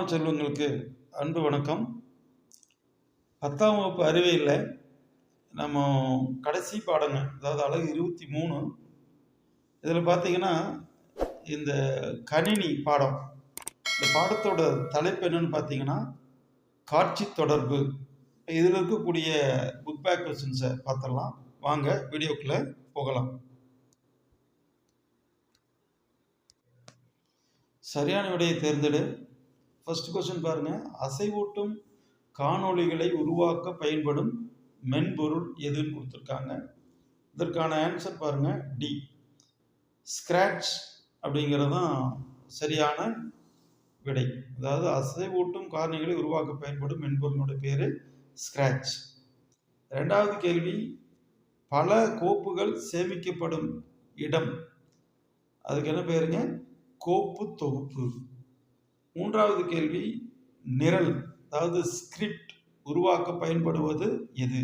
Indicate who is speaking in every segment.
Speaker 1: மாணவ செல்வங்களுக்கு அன்பு வணக்கம். பத்தாம் வகுப்பு அறிவியலில் நம்ம கடைசி பாடங்க அதாவது அழகு இருபத்தி மூணு இதில் பார்த்தீங்கன்னா இந்த கணினி பாடம் இந்த பாடத்தோட தலைப்பு என்னன்னு பார்த்தீங்கன்னா காட்சி தொடர்பு. இதில் இருக்கக்கூடிய புக் பேக் கொஸ்டின்ஸை பார்த்துடலாம். வாங்க வீடியோக்குள்ளே போகலாம். சரியான விடையை தேர்ந்தெடு. ஃபர்ஸ்ட் கொஸ்டின் பாருங்க. அசைவூட்டும் காணொளிகளை உருவாக்க பயன்படும் மென்பொருள் எதுன்னு கொடுத்துருக்காங்க. இதற்கான ஆன்சர் பாருங்க. டி ஸ்க்ராட்ச் அப்படிங்கிறது தான் சரியான விடை. அதாவது அசைவூட்டும் காரணிகளை உருவாக்க பயன்படும் மென்பொருளோட பேர் ஸ்க்ராட்ச் ரெண்டாவது கேள்வி. பல கோப்புகள் சேமிக்கப்படும் இடம். அதுக்கு என்ன பேருங்க கோப்பு தொகுப்பு. மூன்றாவது கேள்வி நிரல் அதாவது ஸ்கிரிப்ட் உருவாக்க பயன்படுவது எது?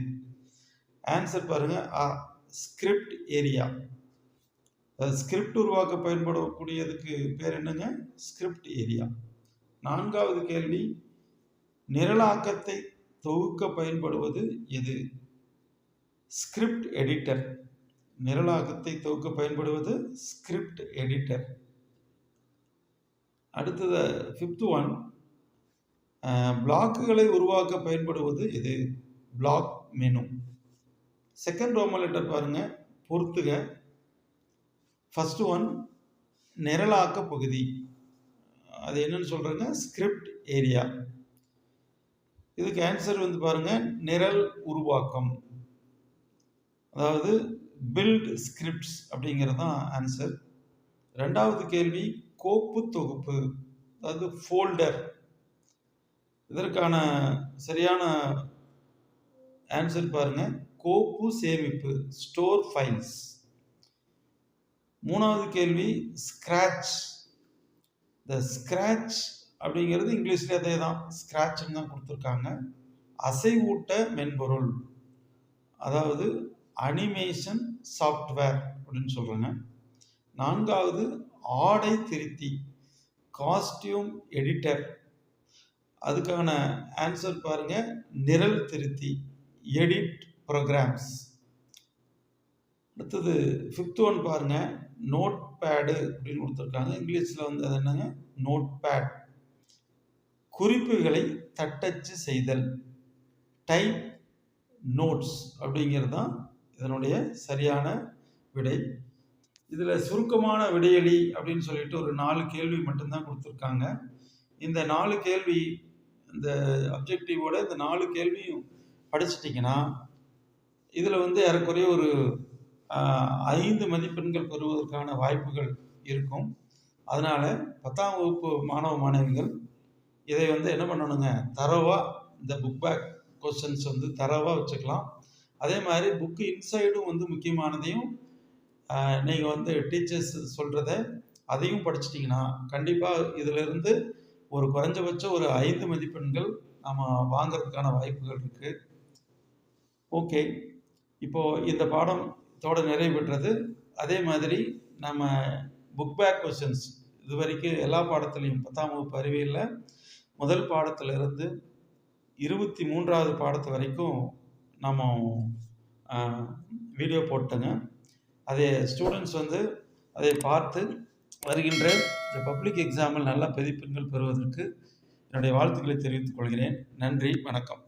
Speaker 1: ஆன்சர் பாருங்க. ஆ ஸ்கிரிப்ட் ஏரியா ஸ்கிரிப்ட் உருவாக்க பயன்படக்கூடியதுக்கு பேர் என்னங்க? ஸ்கிரிப்ட் ஏரியா நான்காவது கேள்வி நிரலாக்கத்தை தொகுக்க பயன்படுவது எது? ஸ்கிரிப்ட் எடிட்டர் நிரலாக்கத்தை தொகுக்க பயன்படுவது ஸ்கிரிப்ட் எடிட்டர் அடுத்தது ஃபிஃப்த்து ஒன் பிளாக்குகளை உருவாக்க பயன்படுவது இது block menu second roman letter பாருங்க பொறுத்துக. ஃபர்ஸ்ட் ஒன் நிரலாக்க பகுதி. அது என்னன்னு சொல்கிறேங்க ஸ்கிரிப்ட் ஏரியா இதுக்கு ஆன்சர் வந்து பாருங்கள் நிரல் உருவாக்கம். அதாவது பில்ட் ஸ்கிரிப்ட்ஸ் அப்படிங்கிறது தான் ஆன்சர் ரெண்டாவது கேள்வி கோப்பு தொகுப்பு அதாவது ஃபோல்டர் இதற்கான சரியான ஆன்சர் பாருங்க. கோப்பு சேமிப்பு ஸ்டோர் ஃபைல்ஸ் மூணாவது கேள்வி ஸ்க்ராட்ச் த ஸ்க்ராட்ச் அப்படிங்கிறது இங்கிலீஷில் அதே தான் ஸ்க்ராட்ச்னு தான் கொடுத்துருக்காங்க. அசைவூட்ட மென்பொருள். அதாவது அனிமேஷன் சாஃப்ட்வேர் அப்படின்னு சொல்கிறேங்க நான்காவது ஆடை திருத்தி காஸ்டியூம் எடிட்டர் அதுக்கான ஆன்சர் பாருங்க. நிரல் திருத்தி எடிட் ப்ரோக்ராம்ஸ் அடுத்தது ஃபிஃப்த் ஒன் பாருங்க. நோட் பேடு அப்படின்னு கொடுத்துருக்காங்க. இங்கிலீஷில் வந்து அது என்னங்க? நோட் பேட் குறிப்புகளை தட்டச்சு செய்தல். டைப் நோட்ஸ் அப்படிங்கிறது தான் இதனுடைய சரியான விடை. இதில் சுருக்கமான விடையளி அப்படின்னு சொல்லிட்டு ஒரு நாலு கேள்வி மட்டும்தான் கொடுத்துருக்காங்க. இந்த நாலு கேள்வி இந்த அப்ஜெக்டிவோட இந்த நாலு கேள்வியும் படிச்சிட்டிங்கன்னா இதில் வந்து ஏறக்குறைய ஒரு ஐந்து மதிப்பெண்கள் பெறுவதற்கான வாய்ப்புகள் இருக்கும். அதனால் பத்தாம் வகுப்பு மாணவ மாணவிகள் இதை வந்து என்ன பண்ணணுங்க? தரவாக இந்த புக் பேக் கொஸ்டின்ஸ் வந்து தரவாக வச்சுக்கலாம். அதே மாதிரி புக்கு இன்சைடும் வந்து முக்கியமானதையும் நீங்கள் வந்து டீச்சர்ஸ் சொல்கிறத அதையும் படிச்சிட்டிங்கன்னா கண்டிப்பாக இதிலிருந்து ஒரு குறைஞ்சபட்சம் ஒரு ஐந்து மதிப்பெண்கள் நம்ம வாங்கிறதுக்கான வாய்ப்புகள் இருக்குது ஓகே. இப்போது இந்த பாடம் தோட நிறைவு பெற்றது அதே மாதிரி நம்ம புக் பேக் கொஸ்டின்ஸ் இது வரைக்கும் எல்லா பாடத்துலேயும் பத்தாம் வகுப்பு அறிவியலில் முதல் பாடத்திலிருந்து இருபத்தி மூன்றாவது பாடத்து வரைக்கும் நம்ம வீடியோ போட்டேங்க. அதை ஸ்டூடெண்ட்ஸ் வந்து அதை பார்த்து வருகின்ற இந்த பப்ளிக் எக்ஸாமில் நல்ல மதிப்பெண்கள் பெறுவதற்கு என்னுடைய வாழ்த்துக்களை தெரிவித்துக் கொள்கிறேன். நன்றி வணக்கம்.